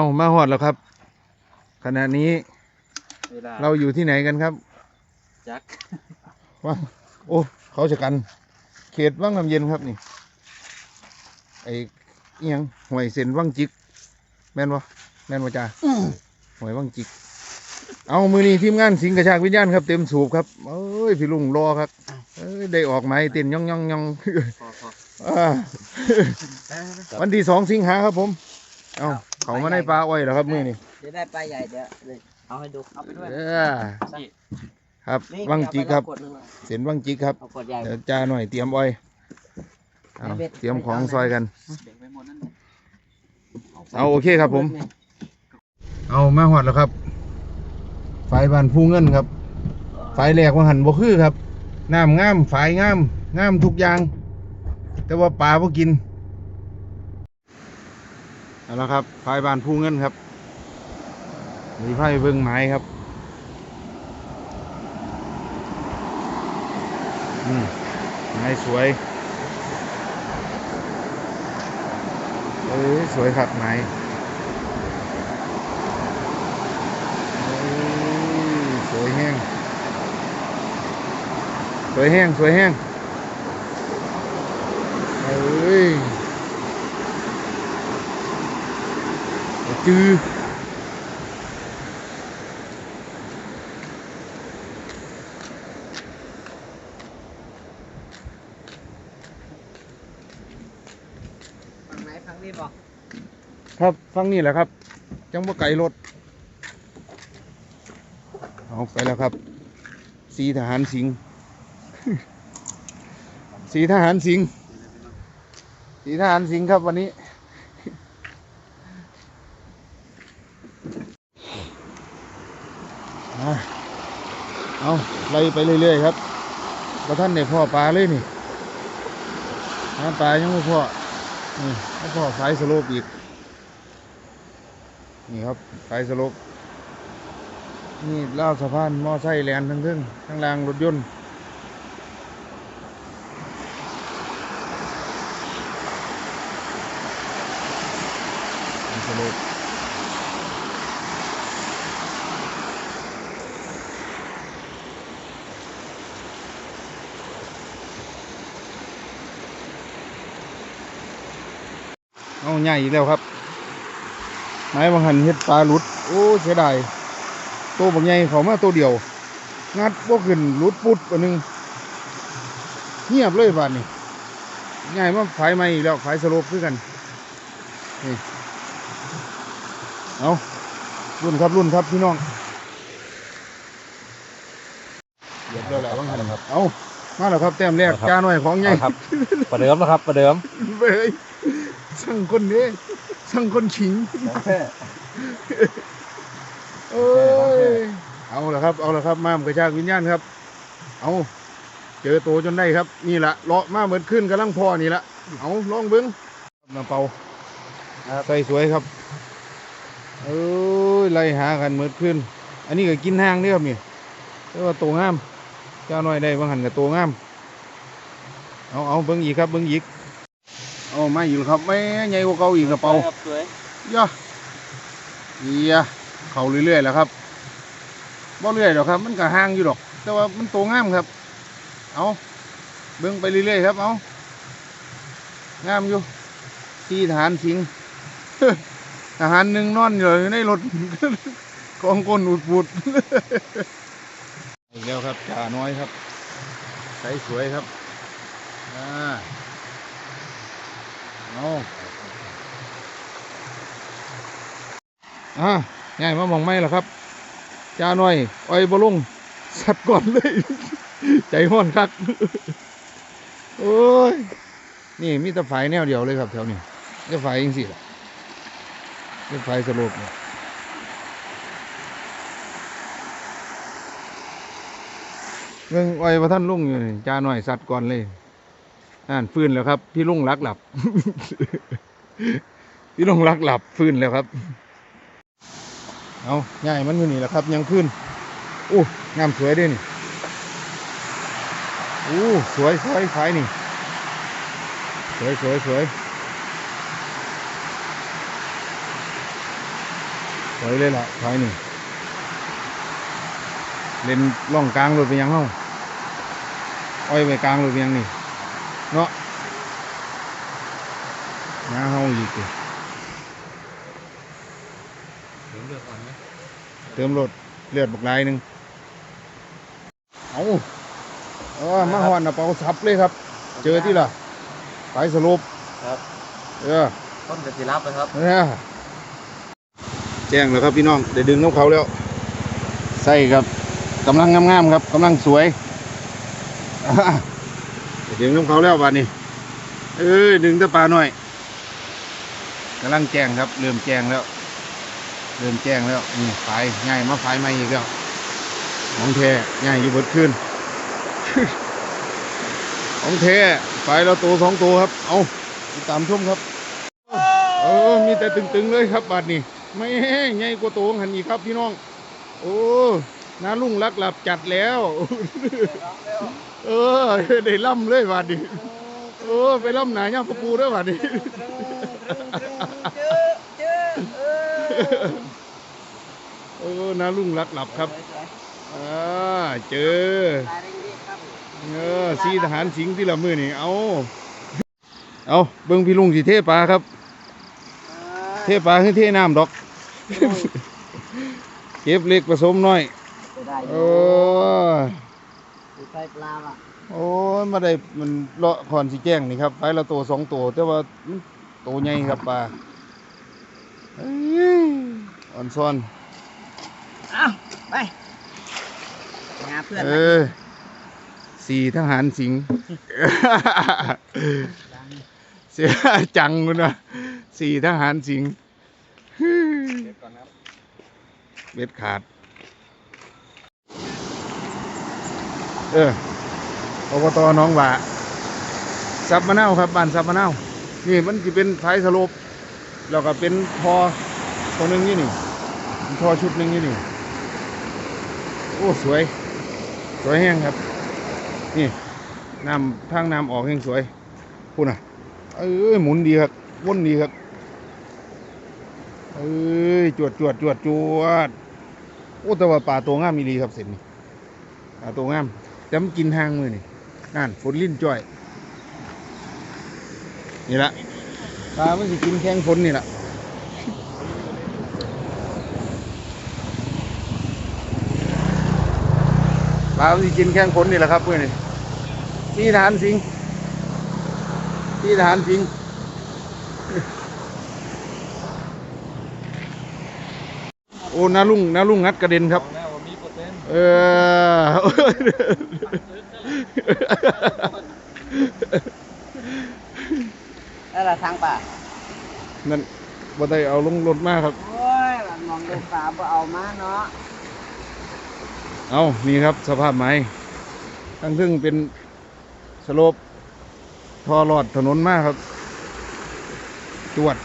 เอามาหอดแล้วครับ ขณะนี้เวลาเราอยู่ที่ไหนกันครับจักว่าโอ้ เขาจะกัน เขตว่างน้ำเย็นครับนี่ ไอ้เอียงห่วยเส้นว่างจิก แม่นวะแม่นวะจ้าห่วยว่างจิก เอามือนี้ทีมงานสิงห์กระชากวิญญาณครับเต็มสูบครับเอ้ยพี่ลุงรอครับเอ้ยได้ออกไม้เต้นย่องย่องย่องพอพออ่าวันที่สองสิงหาครับผม เอา เขามาในปลาอ้อยแล้วครับมือนี้เดี๋ยวได้ปลาใหญ่เดี๋ยวเลยเอาให้ดูเอาไปด้วยเอ้อนี่ครับนี่ว่างจิกครับเอาไปแล้วกดหนึ่งเลยเส้นว่างจิกครับเอากดใหญ่เดี๋ยวจ้าหน่อยเตรียมอ้อยเอาเตรียมของซอยกันเด็กไปหมดนั่นเอาโอเคครับผม เอามาหอดแล้วครับ ไฟบานผู้เงินครับ ไฟแหลกว่าหันบ่คือครับน้ำงามไฟงามงามทุกอย่าง แต่ว่าปลาบ่กิน เอาละครับไฟบานผู้เงินครับมีไฟเบิ่งไม้ครับอืมไม้สวยเอ้ยสวยครับไม้เอ้ยสวยแห้ง สวยแห้ง สวยแห้งเอ้ย จือฝั่งไหนฝั่งนี้บอกครับฟังนี่แหละครับ จังบ่ไก่รถเอาไปแล้วครับ สีทหารสิงห์ สีทหารสิงห์สีทหารสิงห์ครับวันนี้ อะเอา ไล่ไปเรื่อยๆครับพระท่านเนี่ยพ่อปลาเลยนี่หาปลายังไม่พ่อนี่ไม่พ่อสายสโลปอีก นี่ครับสายสโลปนี่ล่าสะพานมอไซค์แลนทั้งทึ่งทั้งรางรถยนต์สายสโลป เอาใหญ่อีกแล้วครับไม้บางหันเฮ็ดปลาหลุด โอ้เสียดายตัวบางใหญ่เขามาตัวเดียว งัดพวกขึ้นหลุดปุดอันหนึงเงียบเลยบาดนี้ใหญ่มาไฟไหม้อีกแล้วไฟสโลปคือกันนี่เอารุ่นครับรุ่นครับพี่น้องเหยียบแล้วแหละบางหันครับเอามาแล้วครับแต้มแรกครับจ้าหน่อยของใหญ่ครับประเดิมแล้วครับประเดิมเบ้ย สั่งคนนี้สั่งคนขิงเอ้ย เอาละครับ เอาละครับ มามกระชากวิญญาณครับ เอาเจอตัวจนได้ครับ นี่แหละเลาะมาเหมือนขึ้นกำลังพอนี่ละเอาลองเบิ้งมาเป่าใส่สวยครับ เอ้ยไล่หากันเหมือนขึ้น อันนี้ก็กินห้างนี่ครับนี่แต่ว่าตัวงาม เจ้าน้อยได้บางหันกับตัวงาม เอาเอาเบิ้งอีกครับ เบิ้งอีก เอาไม่อยู่ครับไม่ใหญ่กว่าเก่าอีกกระเป๋าครับสวยย่าเอียเขาเรื่อยๆแหล้วครับบ่เรื่อยหรอกครับ มันก็ห่างอยู่ดอก แต่ว่ามันโตงามครับ เอาเบิ่งไปเรื่อยๆครับ เอางามอยู่ที่ทหารสิงห์ทหารหนึ่งนอนอยู่ในรถกองก้นอุดปุดอีกแล้วครับจ่าน้อยครับใสสวยครับอ่า เอาอ่าง่ายมามองไม่หรอครับจ้าหน่อยอ้อยบลุงสัดก่อนเลย ใจห้อนคักโอ้ย นี่มีแต่ไฟแนวเดียวเลยครับแถวนี้นี่ไฟยิงสิล่ะนี่ไฟสโลปเนี่ยเรื่องอ้อยพระท่านลุงอยู่นี่จ้าหน่อยสัดก่อนเลย อ่านฟื้นแล้วครับ พี่ลุงรักหลับ พี่ลุงรักหลับฟื้นแล้วครับ เอาง่ายมันอยู่นี่แหละครับ ยังขึ้นโอ้งามสวยด้วยนี่โอ้สวยสวยไฟนี่ สวยสวยสวยถอยเลยล่ะถอยนี่เล่นล่องกลางรถไปยังเฮาอ้อยไปกลางรถไปยังนี่ เนาะงาเฮาอีกดิถึงเลือกก่อนไหมเติมรถเลือดบักลายหนึ่งเอาเออมาหอนเอาเป่าสับเลยครับ เจอที่ล่ะไปสรุปครับ เออต้นกระสีรับนะครับเนี่ยแจ้งแล้วครับพี่น้องได้ดึงน้ำเขาแล้ว ใส่ครับกำลังงามๆครับกำลังสวย อ่าได้ดึงน้ำเขาแล้วบาดนี้ เอ้ยดึงตะปลาหน่อยกำลังแจ้งครับ เริ่มแจ้งแล้ว เริ่มแจ้งแล้วนี่ไฟง่ายมาไฟใหม่อีกแล้วของแท้ง่ายอยู่บดขึ้นของแท้ไฟเราตัวสองตัวครับ เอาตามชมครับเออมีแต่ตึงๆเลยครับบาดนี้ไม่ใหญ่กว่าโตงหันอีกครับพี่น้อง โอ้น้าลุงรักหลับจัดแล้ว เออได้ล่ำเลยบาดนี้เออไปล่ำหนาย่าปะปูด้วยบาดนี้เจอเจอเออเออน้าลุงรักหลับครับสวยอ่าเจอๆตายเร่งรีบครับเออสีทหารสิงห์ที่ละมือนี่เอาเอาเบิ่งพี่ลุงสิเทปลาครับ เทปลาคือเทน้ำดอก เก็บเล็กผสมน้อยจะได้อโอ้ ยู่ใส่ปลาอะโอ้ยมาได้มันเลาะคอนสีแจ้งนี่ครับไปละตัวสองตัวแต่ว่ามันตัวใหญ่ครับปลาเอ้ยอ่อนซ้อนเอาไปงาเพื่อนเอนะอสี่ทหารสิงห์เสียจังคุณนะสี่ทหารสิงห์เก็บก่อนนะครับเบ็ดขาด เอออบตน้องหว่าซับมะนาวครับบ้านซับมะนาวนี่มันจะเป็นไฟสโลปแล้วก็เป็นพอตัวหนึงนี่นี่เป็นพอชุดหนึงนี่นี่โอ้สวย สวยแห้งครับ นี่น้ำทางน้ำออกแห้งสวยพูดน่ะเอ้ยหมุนดีครับว่นดีครับเอ้ยจวดจวดจวดจวดโอ้แต่ว่าป่าตัวงามมีดีครับเสร็จนี่ป่าตัวงาม จำกินหางมือนี่นั่นฝนลิ้นจ้อย นี่ละปลามันสิกินแข้งฝนนี่ละปลามันสิกินแข้งฝนนี่แหละครับมือนนี่ที่ทหารสิงที่ทหารสิงโอ้นาลุงนาลุงงัดกระเด็นครับ บอกแล้วว่ามีเปอร์เซ็นต์เออแล้วเราทางป่านั่นบ่ได้เอาลงรถมาครับ โอ้ยมันมองดูป่าบ่เอามาเนาะ เอานี่ครับสภาพไม้ทั้งซึ่งเป็นสโลปทอรอดถนนมากครับ จวด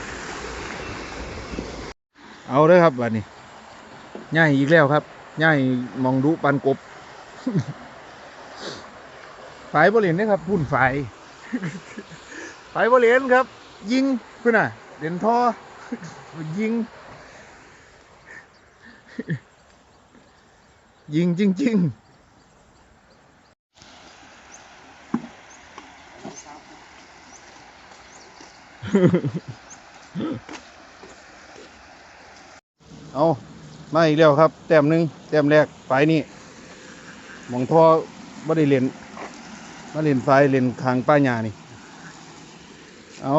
เอาเลยครับบัดนี้ง่ายอีกแล้วครับ ง่ายมองดูปันกบฝ่ายบริเวณนี่ครับพุ่นฝ่ายฝ่ายบริเวณครับ ยิงเพื่อนน่ะ เด่นทอยิง ยิงจริงๆเอา มาอีกแล้วครับ แต้มหนึ่งแต้มแรกไฟนี่หมองทอบ่ได้เล่นมาเล่นไฟเล่นคางป้าหญ้านี่ เอา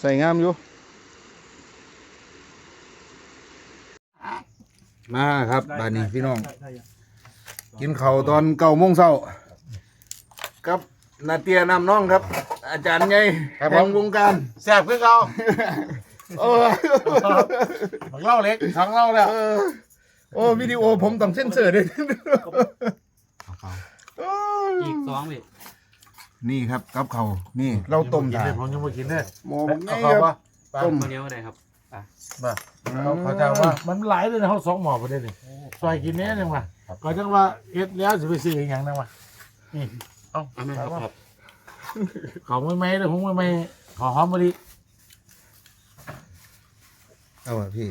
ใส่งามอยู่ มาครับบานนี้พี่น้อง กินข้าวตอนเก้าโมงเช้ากับนาเตียนำน้องครับ อาจารย์ไงครับผมแห่งวงการแซ่บขึ้นเขา โอ้บักเล่าเล็กท้องเล่าแล้วเออโอ้วิดีโอผมต้องเซ็นเซอร์ด้วยอีกสองพี่นี่ครับกับเขาวนี่เราต้มกินถ่าเลยผมยังไม่กินเลยหมอบอกไงเอาคเขารับปะต้ม คนเดียวก็ได้ครับมาเขาเขาจะว่ามันหลายเลยนะเขาสองหมอประเด็นนี่ซอยกินเนี้ยนึงว่ะก็จังว่าเอ็ดแล้วจะไปซื้ออีกอย่างนึงว่ะนี่เอาเอาไหมครับครับเขาไม่ไม่เลยผมไม่ไม่ขอหอมมะลิ เอาอะพี่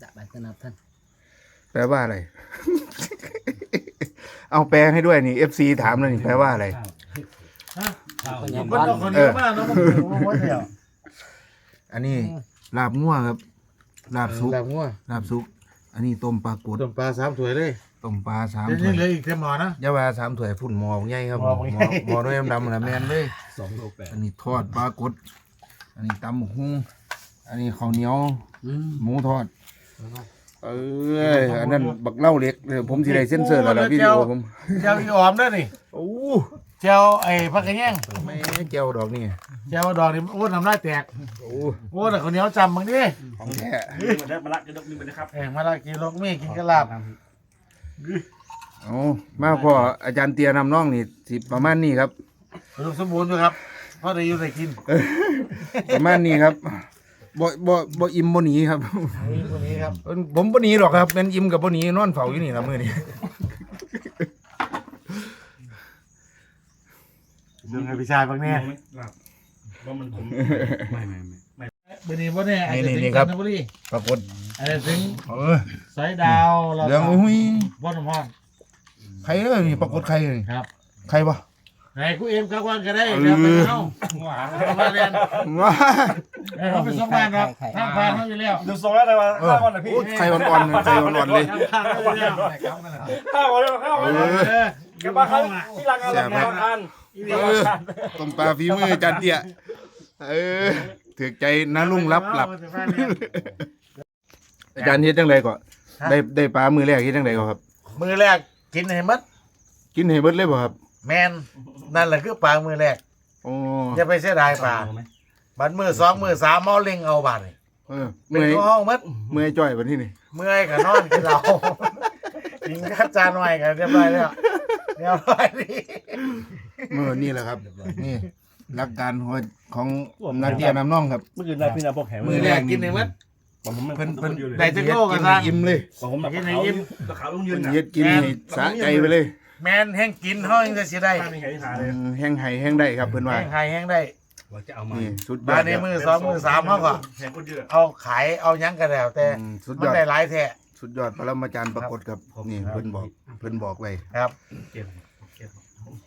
จะไปสนับท่านแปลว่าอะไร เอาแปลให้ด้วยนี่ FC ถามเลยนี่แปลว่าอะไร ฮะข้าวคนเย็ยังนมันต้องคนเยอะมากเนาะมันมันหมดแล้วอันนี้ลาบงัวครับ ลาบซุก แบบงัวลาบซุก อันนี้ต้มปลากดต้มปลาสามถ้วยเลยต้มปลาสามเดี๋ยวถ้นี้วยเหลืออีกแค่หมอนะอยาวาสามถ้วยพุ่นหมอใหญ่ครับหม้อใหญ่ หมอด้วยดำๆนะแมนเลย สองโลแปดอันนี้ทอดปลากด อันนี้ตำหมกหุ้ง อันนี้ข้าวเหนียวอืมหมูทอด เอ้ยอันนั้นบักเหล่าเล็กเดี๋ยวผมสิได้เซ็นเซอร์แล้วล่ะวิดีโอผมเจ้าอีออมด้วยนี่โอ้เจ้าไอ้พักกระแยงแม่เจียวดอกนี่เจ้าดอกนี่โอ้น้ำลายแตกโอ้โอ้แต่คนเหนียวจำมึงดิของแท้มาได้มาละจะดกนึงไปนะครับเอ้ยมาละกินลกมีกินกระลาบเอามาพ่ออาจารย์เตียนำน้องนี่สิประมาณนี้ครับอุดมสมบูรณ์ด้วยครับเพราะได้อยู่ได้กินประมาณนี้ครับ บ่บ่บ่อิ่มบ่หนีครับ นี่คนนี้ครับผมบ่หนีหรอกครับเป็นอิ่มกับบ่หนีนอนเฝ้าอยู่นี่ละมื้อนี้ เรื่องไอ้พี่ชายบางแน่ว่ามันผมไม่ไม่ไม่มื่อนี้ว่าเนี่ยอาจจะนี่ถึงนี่จัครับ นทบุรีปรากฏอาจจะถึงเออสายดาวเราเรื่องอุ้ยพ่อน้ำพอนใครเอ้ยนี่ปรากฏใครเอ้ยครับใครวะ ไหนกูเอ็มกับวันก็ได้เออเดี๋ยวไปเอาเอามาเรียนว้าให้ เขาไปส่งบ้านครับทางผ่านเขาอยู่แล้วดูทรงแล้วอะไรวะเออโอ้ยใครอ่อนๆใครอ่อนๆเลยทางผ่านเขาอยู่แล้วข้าวมาแล้วข้าวเอมาแล้วอเออเก็บบ้านเขาที่รังงานแซ่บครับทานเออต้มปลาฝีมืออาจารย์เตี้ยเออถือใจนะลุงรับหลับ อาจารย์เฮ็ดจังไดก่อนได้ได้ปลามือแรกเฮ็ดจังไดก่อนครับ มือแรกกินให้มัดกินให้เบิดเลยบ่ครับ แมนนั่นแหละคือปลามือแรกโอ้อย่าไปเสียดายปลา บัดมือสองมือสามเมาเล็งเอาบาดนี่เออเป็เมื่นอยตัวห้องมัดเมื่อยจ่อยบัดนี้นี่เมื่อยกับนอนกินเรากินข้าวจานหน่อยกันเรียบร้อยแล้วเรียบร้อยดีเมื่อนี่แหละครับนี่หลักการของของนาเตียนำน้องครับ เมื่อคืนนายพี่นาบอกแหงมือแรกกินในมัดผมผมเพิ่นเพิ่นได้จักโลกันซะอิ่มเลยผมแบบเขาตะขาวต้องยืเพิ่นนนะเฮ็ดกินให้สะใจไปเลยแมนแห้งกินห้องจะเสียได้ไม่มีใครที่ทานอืเลยมแห้งไห้แห้งได้ครับเพิ่นว่า แห้งไห้แห้งได้ ว่าจะเอามา นี่สุดยบาอดดในครับมือสองมือสามเขาก็แหงคนเยอะเอาขายเอาหยังกันแล้วแต่อืมสุดมัยนอดได้หลายแท้ สุดยอดปรมาจารย์ปรากฏครับนี่เพิ่นบอกเพิ่นบอกไว้ครับเก็บเก็บ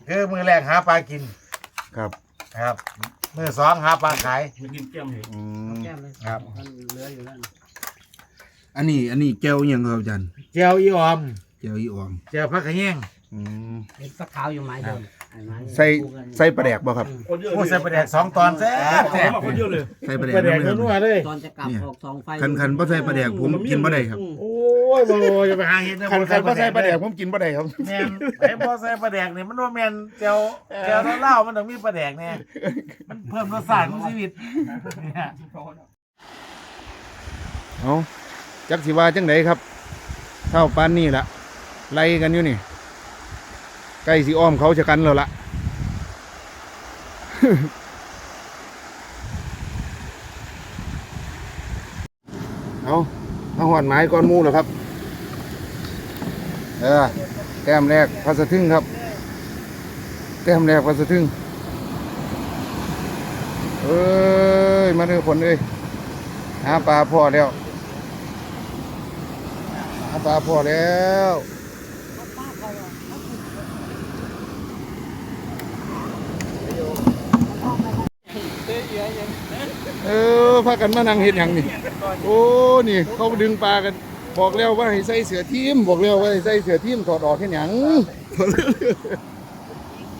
คือมือแรกหาปลากินครับครับมือสองหาปลาขาย ไม่กินแก้มเหรออืมแก้มเลยครับ มันเหลืออยู่นั่นอันนี้อันนี้แก้วอิหยังครับอาจารย์เจียวอีออมแก้วอีออมเจียวพักขะแยง อืมเห็นสักขาวอยู่ไม้เดิมไอ้ไม้ ใส่ใส่ปลาแดกบ่ครับ คนเยอะโอ้ใส่ปลาแดกสองตอนแซ่บแซ่บคนเยอะเลยใส่ปลาแดกปลาแดกน้ำเลยนัวๆเลยตอนจะกลับออกสองไฟคันคันบ่ใส่ปลาแดกผมกินบ่ได้ครับโอ้ยบ่จะไปหาเห็ดนะคันคันบ่ใส่ปลาแดกผมกินบ่ได้ครับแม่นไอ้บ่ใส่ปลาแดกนี่มันว่าแม่นเจียวเจียวเหล้ามันต้องมีปลาแดกแน่มันเพิ่มรสชาติของชีวิตเนี่ยเอาจักสิว่าจังไดครับเท่าปานนี้ละไล่กันอยู่นี่ ใกล้สิอ้อมเขาจะกันแล้วละเอาเอาหอนไม้ก้อนมูแล้วครับ เออแต้มแรกพัสะทึ่งครับ แต้มแรกพัสะทึ่งเอ้ย มาเด้อผลเอ้ยหาปลาพอแล้วหาปลาพอแล้ว เออ พากันมานั่งเห็นอย่างนี้โอ้นี่ เขาดึงปลากัน บอกแล้วว่าให้ใส่เสือทีมบอกแล้วว่าให้ใส่เสือทีมถอดออกแค่หยัง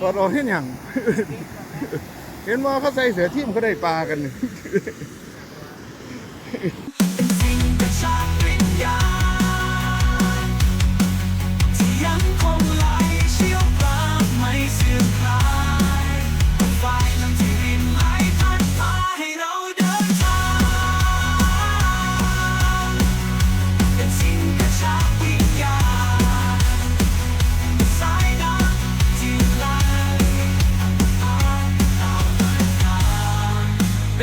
ถอดออกแค่หยังเห็นว่าเขาใส่เสือทีมเขาได้ปลากัน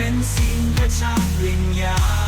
เป็นสิ่งกระชับวิญญาณ